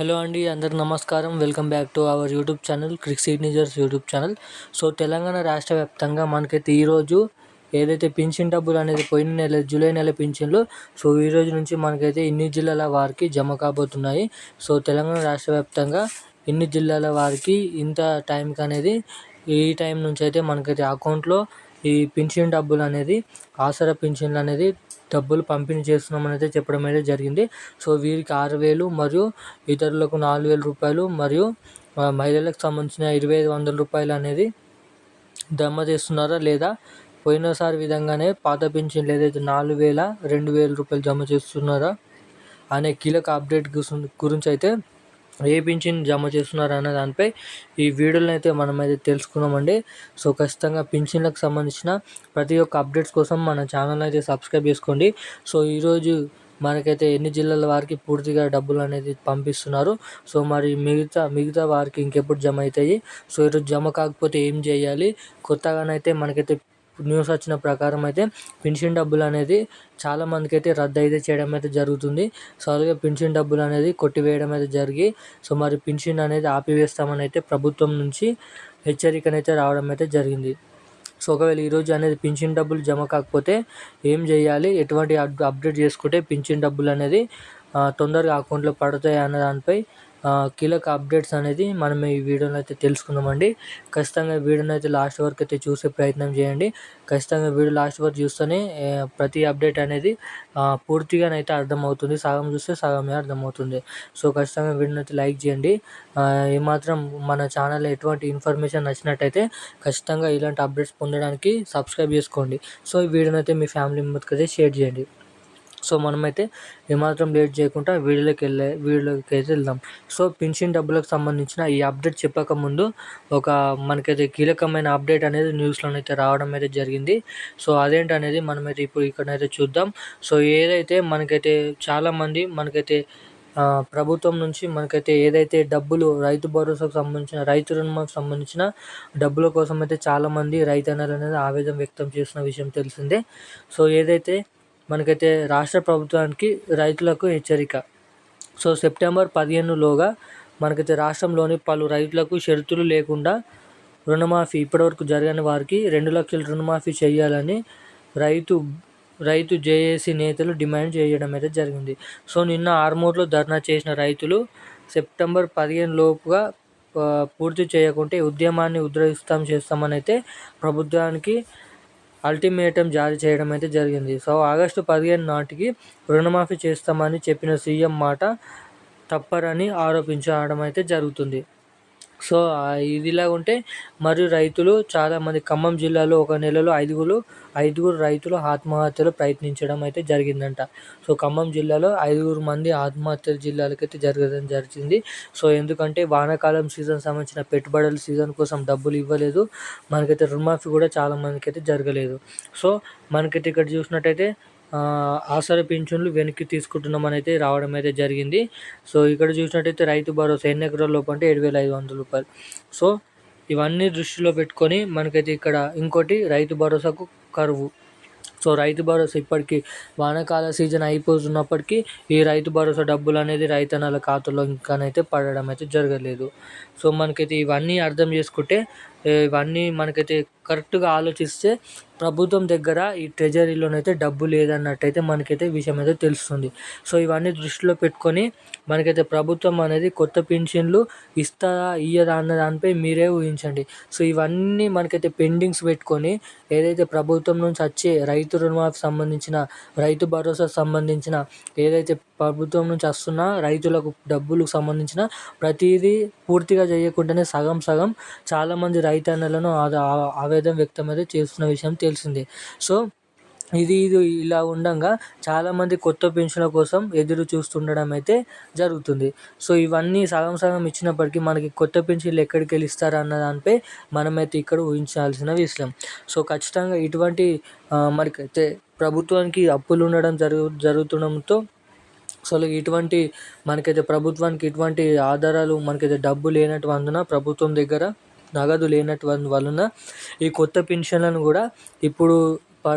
Hello అండి అందరికి నమస్కారం. Welcome back to our YouTube channel cric signatures YouTube channel. So Telangana రాష్ట్ర వ్యాప్తంగా మనకైతే ఈరోజు ఏదైతే పింఛన్ డబ్బులు అనేది పోయిన నెల జూలై నెల పింఛన్లు సో ఈ రోజు నుంచి మనకైతే ఇన్ని జిల్లాల వారికి జమ కాబోతున్నాయి. సో తెలంగాణ రాష్ట్ర వ్యాప్తంగా ఇన్ని జిల్లాల వారికి ఇంత టైంకి అనేది ఈ టైం నుంచి అయితే మనకైతే అకౌంట్లో ఈ పింఛన్ డబ్బులు అనేది ఆసరా పింఛన్లు అనేది డబ్బులు పంపిణీ చేస్తున్నామని అయితే చెప్పడం అయితే జరిగింది. సో వీరికి ఆరు వేలు మరియు ఇతరులకు నాలుగు వేల రూపాయలు మరియు మహిళలకు సంబంధించిన ఇరవై ఐదు వందల రూపాయలు అనేది జమ చేస్తున్నారా లేదా? పోయినసారి విధంగానే పాత పింఛన్లు ఏదైతే నాలుగు వేల రెండు వేల రూపాయలు జమ చేస్తున్నారా? అనే కీలక అప్డేట్ గురించి అయితే ఏ పింఛన్ జమ చేస్తున్నారు అనే దానిపై ఈ వీడియోలో అయితే మనం అయితే తెలుసుకున్నామండి. సో ఖచ్చితంగా పింఛన్లకు సంబంధించిన ప్రతి ఒక్క అప్డేట్స్ కోసం మన ఛానల్ అయితే సబ్స్క్రైబ్ చేసుకోండి. సో ఈరోజు మనకైతే ఎన్ని జిల్లాల వారికి పూర్తిగా డబ్బులు అనేది పంపిస్తున్నారు. సో మరి మిగతా మిగతా వారికి ఇంకెప్పుడు జమ అవుతాయి? సో ఈరోజు జమ కాకపోతే ఏం చేయాలి? కొత్తగానైతే మనకైతే న్యూస్ వచ్చిన ప్రకారం అయితే పెన్షన్ డబ్బులు అనేది చాలా మందికి అయితే రద్దు అయితే చేయడం అయితే జరుగుతుంది. సో అలాగే పెన్షన్ డబ్బులు అనేది కొట్టివేయడం అయితే జరిగి సో మరి పెన్షన్ అనేది ఆపివేస్తామని అయితే ప్రభుత్వం నుంచి హెచ్చరికనైతే రావడం అయితే జరిగింది. సో ఒకవేళ ఈరోజు అనేది పింఛన్ డబ్బులు జమ కాకపోతే ఏం చేయాలి? ఎటువంటి అప్డేట్ చేసుకుంటే పింఛన్ డబ్బులు అనేది తొందరగా అకౌంట్లో పడతాయి అన్న దానిపై కీలక అప్డేట్స్ అనేది మనం ఈ వీడియోలో అయితే తెలుసుకుందామండి. ఖచ్చితంగా వీడియోని అయితే లాస్ట్ వరకు అయితే చూసే ప్రయత్నం చేయండి. ఖచ్చితంగా వీడియో లాస్ట్ వరకు చూస్తేనే ప్రతి అప్డేట్ అనేది పూర్తిగానైతే అర్థమవుతుంది. సగం చూస్తే సగమే అర్థమవుతుంది. సో ఖచ్చితంగా వీడియోని అయితే లైక్ చేయండి. ఏమాత్రం మన ఛానల్ ఎటువంటి ఇన్ఫర్మేషన్ నచ్చినట్టయితే ఖచ్చితంగా ఇలాంటి అప్డేట్స్ పొందడానికి సబ్స్క్రైబ్ చేసుకోండి. సో ఈ వీడియోని అయితే మీ ఫ్యామిలీ మెంబర్స్కి అయితే షేర్ చేయండి. సో మనమైతే ఏమాత్రం లేట్ చేయకుండా వీడియోలోకి వెళ్ళే వీడియోలోకి అయితే వెళ్దాం. సో పెన్షన్ డబ్బులకు సంబంధించిన ఈ అప్డేట్ చెప్పక ముందు ఒక మనకైతే కీలకమైన అప్డేట్ అనేది న్యూస్లోనైతే రావడం అయితే జరిగింది. సో అదేంటనేది మనమైతే ఇప్పుడు ఇక్కడైతే చూద్దాం. సో ఏదైతే మనకైతే చాలామంది మనకైతే ప్రభుత్వం నుంచి మనకైతే ఏదైతే డబ్బులు రైతు భరోసాకు సంబంధించిన రైతు రుణమాకు సంబంధించిన డబ్బుల కోసం అయితే చాలామంది రైతన్నలు అనేది ఆవేదన వ్యక్తం చేసిన విషయం తెలిసిందే. సో ఏదైతే మనకైతే రాష్ట్ర ప్రభుత్వానికి రైతులకు హెచ్చరిక. సో సెప్టెంబర్ పదిహేనులోగా మనకైతే రాష్ట్రంలోని పలు రైతులకు షరతులు లేకుండా రుణమాఫీ ఇప్పటివరకు జరగని వారికి రెండు లక్షల రుణమాఫీ చేయాలని రైతు రైతు జేఏసీ నేతలు డిమాండ్ చేయడం అయితే జరిగింది. సో నిన్న ఆర్మూర్లో ధర్నా చేసిన రైతులు సెప్టెంబర్ పదిహేను లోపుగా పూర్తి చేయకుంటే ఉద్యమాన్ని ఉధృతం చేస్తామని అయితే ప్రభుత్వానికి అల్టిమేటం జారీ చేయడం అయితే జరిగింది. సో ఆగస్టు పదిహేను నాటికి రుణమాఫీ చేస్తామని చెప్పిన సీఎం మాట తప్పరని ఆరోపించడం అయితే జరుగుతుంది. సో ఇదిలా ఉంటే మరియు రైతులు చాలామంది ఖమ్మం జిల్లాలో ఒక నెలలో ఐదుగురు ఐదుగురు రైతులు ఆత్మహత్యలు ప్రయత్నించడం అయితే జరిగిందంట. సో ఖమ్మం జిల్లాలో ఐదుగురు మంది ఆత్మహత్యల జిల్లాలకైతే జరగడం జరిగింది. సో ఎందుకంటే వానాకాలం సీజన్ సంబంధించిన పెట్టుబడుల సీజన్ కోసం డబ్బులు ఇవ్వలేదు. మనకైతే రుణమాఫీ కూడా చాలా మందికి అయితే జరగలేదు. సో మనకైతే ఇక్కడ చూసినట్టయితే ఆసరా పింఛన్లు వెనక్కి తీసుకుంటున్నామని అయితే రావడం అయితే జరిగింది. సో ఇక్కడ చూసినట్టయితే రైతు భరోసా ఎన్ని ఎకరాల లోపు అంటే ఏడు వేల ఐదు వందల రూపాయలు. సో ఇవన్నీ దృష్టిలో పెట్టుకొని మనకైతే ఇక్కడ ఇంకోటి రైతు భరోసాకు కరువు. సో రైతు భరోసా ఇప్పటికీ వానాకాల సీజన్ అయిపోతున్నప్పటికీ ఈ రైతు భరోసా డబ్బులు అనేది రైతన్నల ఖాతాలో ఇంకానైతే పడడం అయితే జరగలేదు. సో మనకైతే ఇవన్నీ అర్థం చేసుకుంటే ఇవన్నీ మనకైతే కరెక్ట్గా ఆలోచిస్తే ప్రభుత్వం దగ్గర ఈ ట్రెజరీలోనైతే డబ్బు లేదన్నట్టయితే మనకైతే విషయం అయితే తెలుస్తుంది. సో ఇవన్నీ దృష్టిలో పెట్టుకొని మనకైతే ప్రభుత్వం అనేది కొత్త పెన్షన్లు ఇస్తారా ఇయ్యదా అన్న దానిపై మీరే ఊహించండి. సో ఇవన్నీ మనకైతే పెండింగ్స్ పెట్టుకొని ఏదైతే ప్రభుత్వం నుంచి వచ్చే రైతు రుణమాఫీ సంబంధించిన రైతు భరోసా సంబంధించిన ఏదైతే ప్రభుత్వం నుంచి వస్తున్న రైతులకు డబ్బులకు సంబంధించిన ప్రతిదీ పూర్తిగా చేయకుండానే సగం సగం చాలామంది రైతన్నలను ఆవేదన వ్యక్తమైతే చేస్తున్న విషయం తెలిసిందే. సో ఇది ఇది ఇలా ఉండగా చాలామంది కొత్త పెన్షన్ల కోసం ఎదురు చూస్తుండడం అయితే జరుగుతుంది. సో ఇవన్నీ సగం సగం ఇచ్చినప్పటికీ మనకి కొత్త పెన్షన్లు ఎక్కడికి వెళ్ళి అన్న దానిపై మనమైతే ఇక్కడ ఊహించాల్సిన విషయం. సో ఖచ్చితంగా ఇటువంటి మనకైతే ప్రభుత్వానికి అప్పులు ఉండడం జరుగు జరుగుతుండడంతో సో ఇటువంటి మనకైతే ప్రభుత్వానికి ఇటువంటి ఆధారాలు మనకైతే డబ్బు లేనటువంటిన ప్రభుత్వం దగ్గర నగదు లేనటువంటి వలన ఈ కొత్త పెన్షన్లను కూడా ఇప్పుడు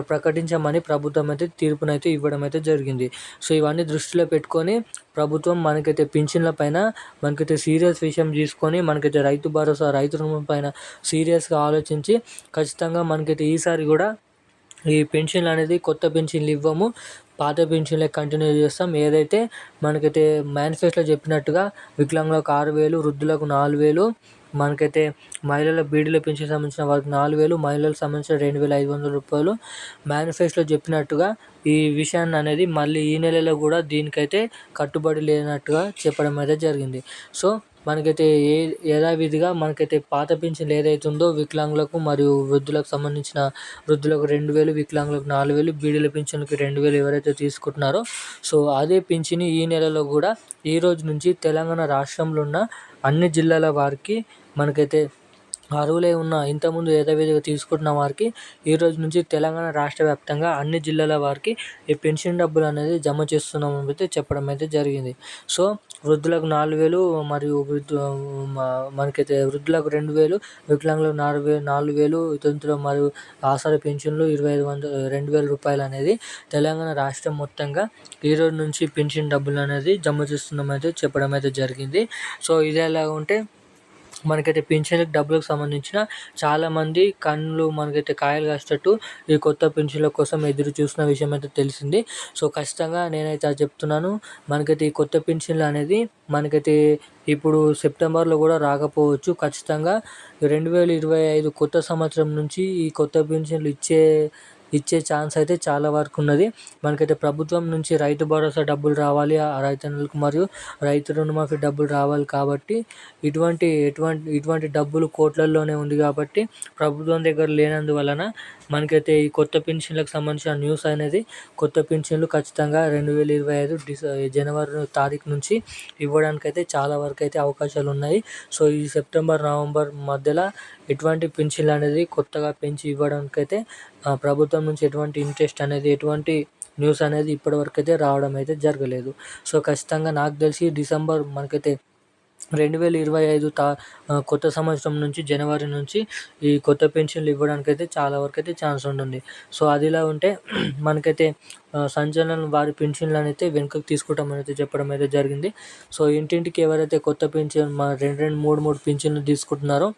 ప్రకటించమని ప్రభుత్వం అయితే తీర్పునైతే ఇవ్వడం అయితే జరిగింది. సో ఇవన్నీ దృష్టిలో పెట్టుకొని ప్రభుత్వం మనకైతే పింఛన్ల పైన మనకైతే సీరియస్ విషయం తీసుకొని మనకైతే రైతు భరోసా రైతు రుణం పైన సీరియస్గా ఆలోచించి ఖచ్చితంగా మనకైతే ఈసారి కూడా ఈ పెన్షన్లు అనేది కొత్త పెన్షన్లు ఇవ్వము. పాత పెన్షన్లే కంటిన్యూ చేస్తాం. ఏదైతే మనకైతే మేనిఫెస్టోలో చెప్పినట్టుగా వికలాంగులకు ఆరు వేలు వృద్ధులకు నాలుగు వేలు మనకైతే మహిళల బీడీల పెన్షన్ సంబంధించిన వారికి నాలుగు వేలు మహిళలకు సంబంధించిన రెండు వేల ఐదు వందల రూపాయలు. మేనిఫెస్టోలో చెప్పినట్టుగా ఈ విషయాన్ని అనేది మళ్ళీ ఈ నెలలో కూడా దీనికైతే కట్టుబడి లేనట్టుగా చెప్పడం అయితే జరిగింది. సో మనకైతే ఏ యథావిధిగా మనకైతే పాత పింఛన్లు ఏదైతే ఉందో వికలాంగులకు మరియు వృద్ధులకు సంబంధించిన వృద్ధులకు రెండు వేలు వికలాంగులకు నాలుగు వేలు బీడీల పింఛన్కి రెండు వేలు ఎవరైతే తీసుకుంటున్నారో సో అదే పింఛని ఈ నెలలో కూడా ఈ రోజు నుంచి తెలంగాణ రాష్ట్రంలో ఉన్న అన్ని జిల్లాల వారికి మనకైతే అర్హులై ఉన్న ఇంతకుముందు యథావిధిగా తీసుకుంటున్న వారికి ఈ రోజు నుంచి తెలంగాణ రాష్ట్ర వ్యాప్తంగా అన్ని జిల్లాల వారికి ఈ పెన్షన్ డబ్బులు అనేది జమ చేస్తున్నామని అయితే చెప్పడం అయితే జరిగింది. సో వృద్ధులకు నాలుగు వేలు మరియు వృద్ధు మనకైతే వృద్ధులకు రెండు వేలు వికలాంగులకు నాలుగు వేలు నాలుగు వేలు వితంతులు మరియు ఆసరా పెన్షన్లు ఇరవై ఐదు వందలు రెండు వేల రూపాయలు అనేది తెలంగాణ రాష్ట్రం మొత్తంగా ఈ రోజు నుంచి పెన్షన్ డబ్బులు అనేది జమ చేస్తున్నామైతే చెప్పడం అయితే జరిగింది. సో ఇది ఎలా ఉంటే మనకైతే పింఛన్లకు డబ్బులకు సంబంధించిన చాలామంది కళ్ళు మనకైతే కాయలు కాసేటట్టు ఈ కొత్త పింఛన్ల కోసం ఎదురు చూస్తున్న విషయం అయితే తెలిసింది. సో ఖచ్చితంగా నేనైతే అది చెప్తున్నాను. మనకైతే ఈ కొత్త పింఛన్లు అనేది మనకైతే ఇప్పుడు సెప్టెంబర్లో కూడా రాకపోవచ్చు. ఖచ్చితంగా రెండు వేల ఇరవై ఐదు కొత్త సంవత్సరం నుంచి ఈ కొత్త పింఛన్లు ఇచ్చే ఇచ్చే ఛాన్స్ అయితే చాలా వరకు ఉన్నది. మనకైతే ప్రభుత్వం నుంచి రైతు భరోసా డబ్బులు రావాలి ఆ రైతన్నలకు మరియు రైతు రుణమాఫీ డబ్బులు రావాలి కాబట్టి ఇటువంటి ఎటువంటి ఇటువంటి డబ్బులు కోట్లల్లోనే ఉంది కాబట్టి ప్రభుత్వం దగ్గర లేనందువలన మనకైతే ఈ కొత్త పెన్షన్లకు సంబంధించిన న్యూస్ అనేది కొత్త పెన్షన్లు ఖచ్చితంగా రెండు వేల ఇరవై ఐదు డిస జనవరి తారీఖు నుంచి ఇవ్వడానికి అయితే చాలా వరకు అయితే అవకాశాలు ఉన్నాయి. సో ఈ సెప్టెంబర్ నవంబర్ మధ్యలో ఎటువంటి పెన్షన్లు అనేది కొత్తగా పెంచి ఇవ్వడానికి అయితే ప్రభుత్వం నుంచి ఎటువంటి ఇంట్రెస్ట్ అనేది ఎటువంటి న్యూస్ అనేది ఇప్పటివరకు అయితే రావడం అయితే జరగలేదు. సో ఖచ్చితంగా నాకు తెలిసి డిసెంబర్ మనకైతే రెండు వేల ఇరవై ఐదు తా కొత్త సంవత్సరం నుంచి జనవరి నుంచి ఈ కొత్త పెన్షన్లు ఇవ్వడానికి అయితే చాలా వరకు అయితే ఛాన్స్ ఉంటుంది. సో అదిలా ఉంటే మనకైతే సంచలనం వారి పెన్షన్లు అయితే వెనుకకు తీసుకుంటామని అనేది చెప్పడం అయితే జరిగింది. సో ఇంటింటికి ఎవరైతే కొత్త పెన్షన్ మా రెండు రెండు మూడు మూడు పెన్షన్లు తీసుకుంటున్నారో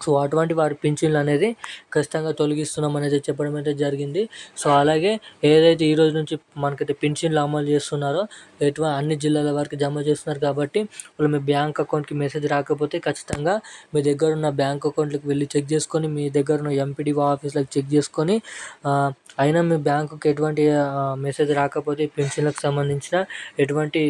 సో అటువంటి వారి పింఛన్లు అనేది ఖచ్చితంగా తొలగిస్తున్నాం అనేది చెప్పడం అయితే జరిగింది. సో అలాగే ఏదైతే ఈ రోజు నుంచి మనకైతే పింఛన్లు అమలు చేస్తున్నారో ఎటు అన్ని జిల్లాల వారికి జమ చేస్తున్నారు కాబట్టి వాళ్ళు మీ బ్యాంక్ అకౌంట్కి మెసేజ్ రాకపోతే ఖచ్చితంగా మీ దగ్గర ఉన్న బ్యాంక్ అకౌంట్లకు వెళ్ళి చెక్ చేసుకొని మీ దగ్గర ఉన్న ఎంపీడీఓ ఆఫీస్లకు చెక్ చేసుకొని అయినా మీ బ్యాంకుకి ఎటువంటి మెసేజ్ రాకపోతే పెన్షన్లకు సంబంధించిన ఎటువంటి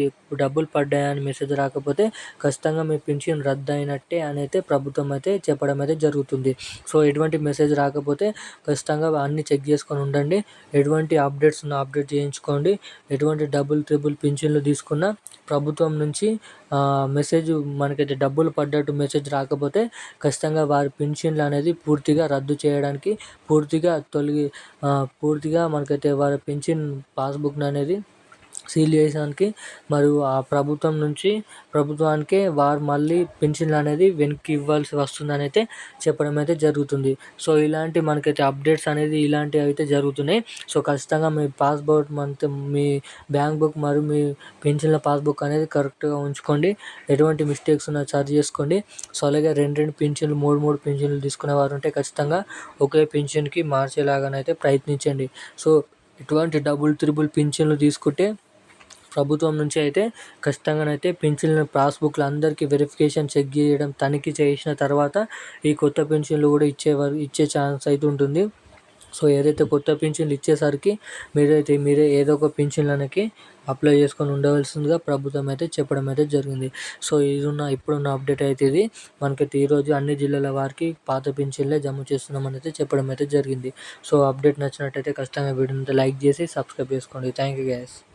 డబ్బులు పడ్డాయని మెసేజ్ రాకపోతే ఖచ్చితంగా మీ పెన్షన్ రద్దు అయినట్టే అని అయితే ప్రభుత్వం అయితే చెప్పడం అయితే జరుగుతుంది. సో ఎటువంటి మెసేజ్ రాకపోతే ఖచ్చితంగా అన్నీ చెక్ చేసుకొని ఉండండి. ఎటువంటి అప్డేట్స్ ఉన్న అప్డేట్ చేయించుకోండి. ఎటువంటి డబుల్ ట్రిబుల్ పింఛన్లు తీసుకున్న ప్రభుత్వం నుంచి మెసేజ్ మనకైతే డబ్బులు పడ్డట్టు మెసేజ్ రాకపోతే ఖచ్చితంగా వారి పింఛన్లు అనేది పూర్తిగా రద్దు చేయడానికి పూర్తిగా తొలగి పూర్తిగా మనకైతే వారి పెన్షన్ పాస్బుక్ అనేది సీల్ చేయడానికి మరియు ఆ ప్రభుత్వం నుంచి ప్రభుత్వానికి వారు మళ్ళీ పెన్షన్లు అనేది వెనక్కి ఇవ్వాల్సి వస్తుందని అయితే చెప్పడం అయితే జరుగుతుంది. సో ఇలాంటి మనకైతే అప్డేట్స్ అనేది ఇలాంటివి అయితే జరుగుతున్నాయి. సో ఖచ్చితంగా మీ పాస్బుక్ మంత్ మీ బ్యాంక్ బుక్ మరియు మీ పెన్షన్ల పాస్బుక్ అనేది కరెక్ట్గా ఉంచుకోండి. ఎటువంటి మిస్టేక్స్ ఉన్నా సరి చేసుకోండి. సో అలాగే రెండు రెండు పెన్షన్లు మూడు మూడు పెన్షన్లు తీసుకునే వారు ఉంటే ఖచ్చితంగా ఒకే పెన్షన్కి మార్చేలాగానైతే ప్రయత్నించండి. సో ఇటువంటి డబుల్ త్రిబుల్ పింఛన్లు తీసుకుంటే ప్రభుత్వం నుంచి అయితే ఖచ్చితంగానైతే పెన్షన్ల పాస్బుక్లు అందరికీ వెరిఫికేషన్ చెక్ చేయడం తనిఖీ చేసిన తర్వాత ఈ కొత్త పెన్షన్లు కూడా ఇచ్చేవారు ఇచ్చే ఛాన్స్ అయితే ఉంటుంది. సో ఏదైతే కొత్త పింఛన్లు ఇచ్చేసరికి మీరైతే మీరే ఏదో ఒక పింఛన్లకి అప్లై చేసుకొని ఉండవలసిందిగా ప్రభుత్వం అయితే చెప్పడం అయితే జరిగింది. సో ఇది ఉన్న ఇప్పుడున్న అప్డేట్ అయితే ఇది. మనకైతే ఈరోజు అన్ని జిల్లాల వారికి పాత పింఛన్లే జమ చేస్తున్నామని అయితే చెప్పడం అయితే జరిగింది. సో అప్డేట్ నచ్చినట్టయితే ఖచ్చితంగా వీడియోని లైక్ చేసి సబ్స్క్రైబ్ చేసుకోండి. Thank you guys